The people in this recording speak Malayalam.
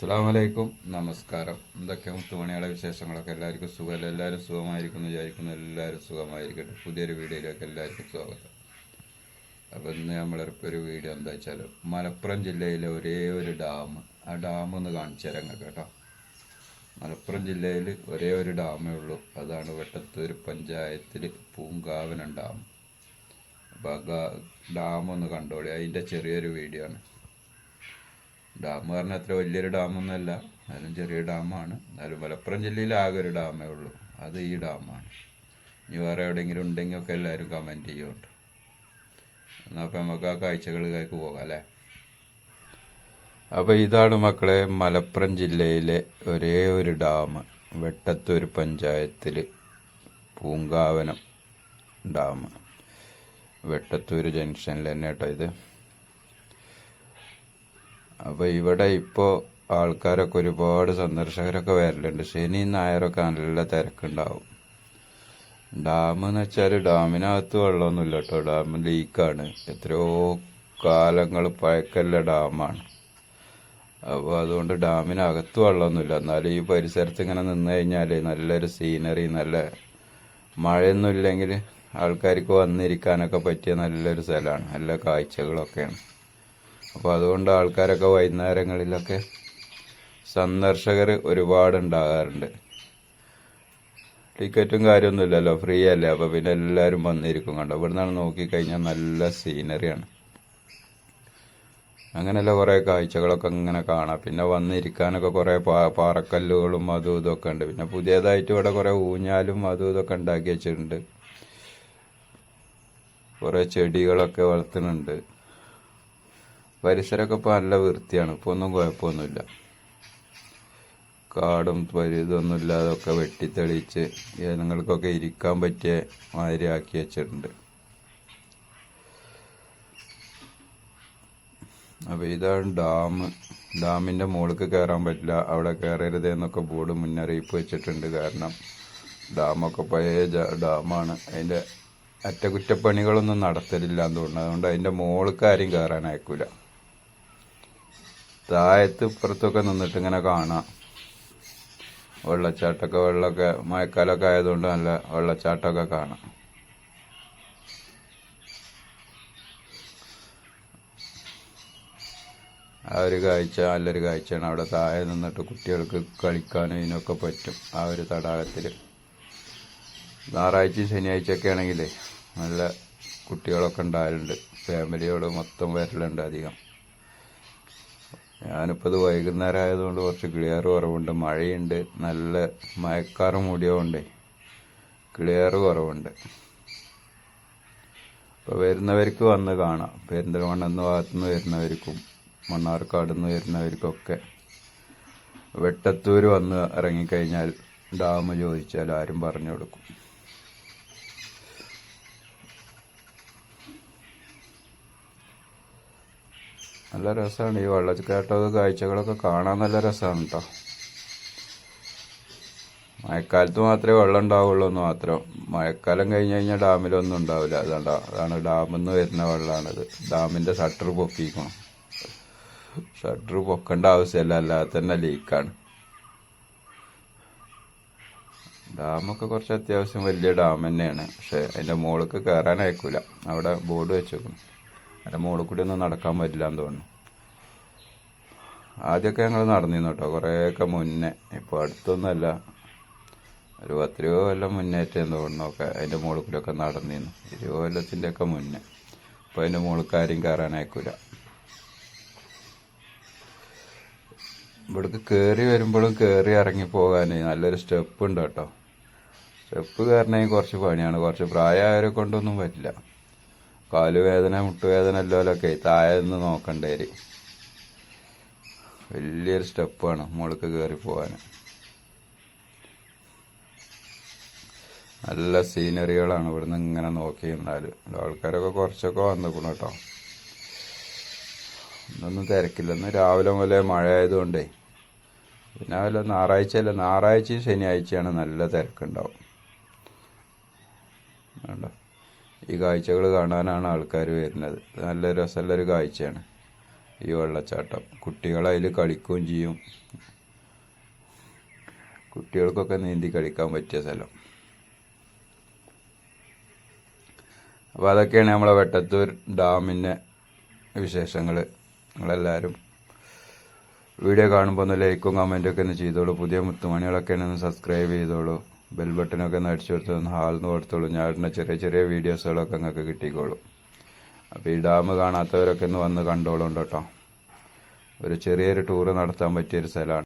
അസ്സാം വലൈക്കും നമസ്കാരം. എന്തൊക്കെ മുത്തുമണിയുടെ വിശേഷങ്ങളൊക്കെ? എല്ലാവർക്കും സുഖമല്ല? എല്ലാവരും സുഖമായിരിക്കുന്നു വിചാരിക്കുന്നു. എല്ലാവരും സുഖമായിരിക്കട്ടെ. പുതിയൊരു വീഡിയോയിലേക്ക് എല്ലാവർക്കും സ്വാഗതം. അപ്പോൾ ഇന്ന് നമ്മളിപ്പോൾ ഒരു വീഡിയോ എന്താ വെച്ചാൽ മലപ്പുറം ജില്ലയിലെ ഒരേ ഒരു ഡാം ആ ഡാം ഒന്ന് കാണിച്ചു തരാം കേട്ടോ. മലപ്പുറം ജില്ലയിൽ ഒരേ ഒരു ഡാമേ ഉള്ളൂ. അതാണ് വെട്ടത്തൂർ പഞ്ചായത്തിൽ പൂങ്കാവനം ഡാം. അപ്പോൾ ഡാം ഒന്ന് കണ്ടോളി. അതിന്റെ ചെറിയൊരു വീഡിയോ ആണ്. ഡാം പറഞ്ഞാൽ അത്ര വലിയൊരു ഡാമൊന്നുമല്ല എന്നാലും ചെറിയ ഡാമാണ്. എന്നാലും മലപ്പുറം ജില്ലയിൽ ആകെ ഒരു ഡാമേ ഉള്ളൂ. അത് ഈ ഡാമാണ്. ഇനി വേറെ എവിടെയെങ്കിലും ഉണ്ടെങ്കിൽ ഒക്കെ എല്ലാവരും കമന്റ് ചെയ്യുന്നുണ്ട്. എന്നാൽ അപ്പം നമുക്ക് ആ കാഴ്ചകളിലേക്ക് പോകാം അല്ലേ? അപ്പോൾ ഇതാണ് മക്കളെ മലപ്പുറം ജില്ലയിലെ ഒരേ ഒരു ഡാം. വെട്ടത്തൂർ പഞ്ചായത്തിൽ പൂങ്കാവനം ഡാം. വെട്ടത്തൂർ ജംഗ്ഷനിൽ തന്നെ കേട്ടോ ഇത്. അപ്പോൾ ഇവിടെ ഇപ്പോ ആൾക്കാരൊക്കെ ഒരുപാട് സന്ദർശകരൊക്കെ വരലുണ്ട്. ശനി ഞായറൊക്കെ നല്ല തിരക്കുണ്ടാവും. ഡാം എന്ന് വെച്ചാൽ ഡാമിനകത്ത് വെള്ളമൊന്നുമില്ല കേട്ടോ. ഡാം ലീക്കാണ്. എത്രയോ കാലങ്ങൾ പഴക്കല്ല ഡാമാണ്. അപ്പോൾ അതുകൊണ്ട് ഡാമിനകത്ത് വെള്ളമൊന്നുമില്ല. എന്നാലും ഈ പരിസരത്ത് ഇങ്ങനെ നിന്ന് കഴിഞ്ഞാൽ നല്ലൊരു സീനറി നല്ല മഴയൊന്നും ഇല്ലെങ്കിൽ ആൾക്കാർക്ക് വന്നിരിക്കാനൊക്കെ പറ്റിയ നല്ലൊരു സ്ഥലമാണ്. നല്ല കാഴ്ചകളൊക്കെയാണ്. അപ്പോൾ അതുകൊണ്ട് ആൾക്കാരൊക്കെ വൈകുന്നേരങ്ങളിലൊക്കെ സന്ദർശകർ ഒരുപാട് ഉണ്ടാകാറുണ്ട് ടിക്കറ്റും കാര്യമൊന്നുമില്ലല്ലോ ഫ്രീ അല്ലേ? അപ്പോൾ പിന്നെ എല്ലാവരും വന്നിരിക്കും കണ്ടോ? ഇവിടെ നിന്നാണ് നോക്കിക്കഴിഞ്ഞാൽ നല്ല സീനറിയാണ്. അങ്ങനെയല്ല കുറേ കാഴ്ചകളൊക്കെ ഇങ്ങനെ കാണാം. പിന്നെ വന്നിരിക്കാനൊക്കെ കുറേ പാ പാറക്കല്ലുകളും അതും ഇതൊക്കെ ഉണ്ട്. പിന്നെ പുതിയതായിട്ട് ഇവിടെ കുറേ ഊഞ്ഞാലും അതും ഇതൊക്കെ ഉണ്ടാക്കി വെച്ചിട്ടുണ്ട്. കുറേ ചെടികളൊക്കെ വളർത്തുന്നുണ്ട്. പരിസരമൊക്കെ ഇപ്പോൾ നല്ല വൃത്തിയാണ്. ഇപ്പോൾ ഒന്നും കുഴപ്പമൊന്നുമില്ല. കാടും പരിതൊന്നും ഇല്ലാതൊക്കെ വെട്ടിത്തെളിച്ച് ജനങ്ങൾക്കൊക്കെ ഇരിക്കാൻ പറ്റിയ മാതിരി ആക്കി വെച്ചിട്ടുണ്ട്. അപ്പോൾ ഇതാണ് ഡാം. ഡാമിന്റെ മുകളിലേക്ക് കയറാൻ പറ്റില്ല. അവിടെ കയറരുത് എന്നൊക്കെ ബോർഡ് മുന്നറിയിപ്പ് വെച്ചിട്ടുണ്ട്. കാരണം ഡാമൊക്കെ പഴയ ഡാമാണ്. അതിന്റെ അറ്റകുറ്റപ്പണികളൊന്നും നടത്തലില്ല എന്ന് തോന്നുന്നു. അതുകൊണ്ട് അതിന്റെ മുകളിലേക്ക് ആരും കയറാൻ അയക്കൂല. താഴത്ത് ഇപ്പുറത്തൊക്കെ നിന്നിട്ട് ഇങ്ങനെ കാണാം. വെള്ളച്ചാട്ടമൊക്കെ വെള്ളമൊക്കെ മഴക്കാലമൊക്കെ ആയതുകൊണ്ട് നല്ല വെള്ളച്ചാട്ടമൊക്കെ കാണാം. ആ ഒരു കാഴ്ച നല്ലൊരു കാഴ്ചയാണ്. അവിടെ താഴെ നിന്നിട്ട് കുട്ടികൾക്ക് കളിക്കാനും ഇതിനൊക്കെ പറ്റും ആ ഒരു തടാകത്തിൽ ഞായറാഴ്ചയും ശനിയാഴ്ചയൊക്കെ ആണെങ്കിലേ നല്ല കുട്ടികളൊക്കെ ഉണ്ടാകലുണ്ട് ഫാമിലിയോട് മൊത്തം വരലുണ്ട് അധികം. ഞാനിപ്പോൾ ഇത് വൈകുന്നേരം ആയതുകൊണ്ട് കുറച്ച് ക്ലിയർ കുറവുണ്ട്. മഴയുണ്ട്. നല്ല മയക്കാറ് മൂടിയതുകൊണ്ടേ ക്ലിയർ കുറവുണ്ട്. അപ്പോൾ വരുന്നവർക്ക് വന്ന് കാണാം. പെരിന്തൽമണ്ണെന്ന ഭാഗത്തുനിന്ന് വരുന്നവർക്കും മണ്ണാർക്കാട് നിന്ന് വരുന്നവർക്കൊക്കെ വെട്ടത്തൂർ വന്ന് ഇറങ്ങിക്കഴിഞ്ഞാൽ ഡാം ചോദിച്ചാൽ ആരും പറഞ്ഞു കൊടുക്കും. നല്ല രസമാണ് ഈ വെള്ളച്ചാട്ടം കാഴ്ചകളൊക്കെ കാണാൻ നല്ല രസമാണ് കേട്ടോ മഴക്കാലത്ത് മാത്രമേ വെള്ളം ഉണ്ടാവുള്ളൂ എന്ന് മാത്രം. മഴക്കാലം കഴിഞ്ഞ് കഴിഞ്ഞാൽ ഡാമിലൊന്നും ഉണ്ടാവില്ല. അതുകൊണ്ടാ അതാണ് ഡാമിൽ നിന്ന് വരുന്ന വെള്ളമാണിത് ഡാമിന്റെ ഷട്ടർ പൊക്കിക്കണം ഷട്ടർ പൊക്കേണ്ട ആവശ്യമില്ല അല്ലാതെ തന്നെ ലീക്കാണ്. ഡാമൊക്കെ കുറച്ച് അത്യാവശ്യം വലിയ ഡാം തന്നെയാണ്. പക്ഷെ അതിന്റെ മുകളിലേക്ക് കയറാൻ അയക്കൂല. അവിടെ ബോർഡ് വെച്ചേക്കണം അതിന്റെ മുകളിൽ കൂടി ഒന്നും നടക്കാൻ പറ്റില്ല എന്ന് തോന്നുന്നു. ആദ്യമൊക്കെ ഞങ്ങൾ നടന്നിരുന്നു കേട്ടോ കുറേയൊക്കെ മുന്നേ. ഇപ്പോൾ അടുത്തൊന്നുമല്ല. ഒരു പത്ത് രൂപ കൊല്ലം മുന്നേറ്റം തോന്നുന്നൊക്കെ അതിന്റെ മുകളിൽ കൂടിയൊക്കെ നടന്നിരുന്നു. ഇരുപത് കൊല്ലത്തിന്റെയൊക്കെ മുന്നേ. അപ്പോൾ അതിന്റെ മുകളിൽ കാര്യം കയറാനായിക്കൂല ഇവിടേക്ക് കയറി വരുമ്പോഴും കയറി ഇറങ്ങി പോകാൻ നല്ലൊരു സ്റ്റെപ്പ് ഉണ്ട് കേട്ടോ സ്റ്റെപ്പ് കയറണമെങ്കിൽ കുറച്ച് പണിയാണ്. കുറച്ച് പ്രായമായവരെ കൊണ്ടൊന്നും പറ്റില്ല. കാലുവേദന മുട്ടുവേദന എല്ലാമൊക്കെ താഴെ നിന്ന് നോക്കണ്ടേ വലിയൊരു സ്റ്റെപ്പാണ് മുകളിലേക്ക് കയറി പോകാൻ. നല്ല സീനറികളാണ് ഇവിടുന്ന് ഇങ്ങനെ നോക്കി നിന്നാൽ ആൾക്കാരൊക്കെ കുറച്ചൊക്കെ വന്നിക്കണം കേട്ടോ. ഇന്നൊന്നും തിരക്കില്ല. ഇന്ന് രാവിലെ മുതലേ മഴ ആയതുകൊണ്ടേ. പിന്നെ വല്ല ഞായറാഴ്ച അല്ല ഞായറാഴ്ചയും ശനിയാഴ്ചയാണ് നല്ല തിരക്കുണ്ടാവും. കണ്ടോ? ഈ കാഴ്ചകൾ കാണാനാണ് ആൾക്കാർ വരുന്നത്. നല്ല രസമുള്ളൊരു കാഴ്ചയാണ്. ഈ വെള്ളച്ചാട്ടം. കുട്ടികളതിൽ കളിക്കുകയും ചെയ്യും. കുട്ടികൾക്കൊക്കെ നീന്തി കളിക്കാൻ പറ്റിയ സ്ഥലം. അപ്പോൾ അതൊക്കെയാണ് നമ്മളെ വെട്ടത്തൂർ ഡാമിന്റെ വിശേഷങ്ങൾ. നിങ്ങളെല്ലാവരും വീഡിയോ കാണുമ്പോൾ ഒന്ന് ലൈക്കും കമന്റൊക്കെ ഒന്ന് ചെയ്തോളൂ. പുതിയ മുത്തുമണികളൊക്കെ ഒന്ന് സബ്സ്ക്രൈബ് ചെയ്തോളൂ. ബെൽ ബട്ടനൊക്കെ ഒന്ന് അടിച്ചു കൊടുത്ത് ഒന്ന് കൊടുത്തോളൂ. ഞാൻ ഇടുന്ന ചെറിയ ചെറിയ വീഡിയോസുകളൊക്കെ നിങ്ങൾക്ക് കിട്ടിക്കോളും. അപ്പോൾ ഈ ഡാം കാണാത്തവരൊക്കെ ഒന്ന് വന്ന് കണ്ടോളും കേട്ടോ. ഒരു ചെറിയൊരു ടൂറ് നടത്താൻ പറ്റിയൊരു സ്ഥലമാണ്.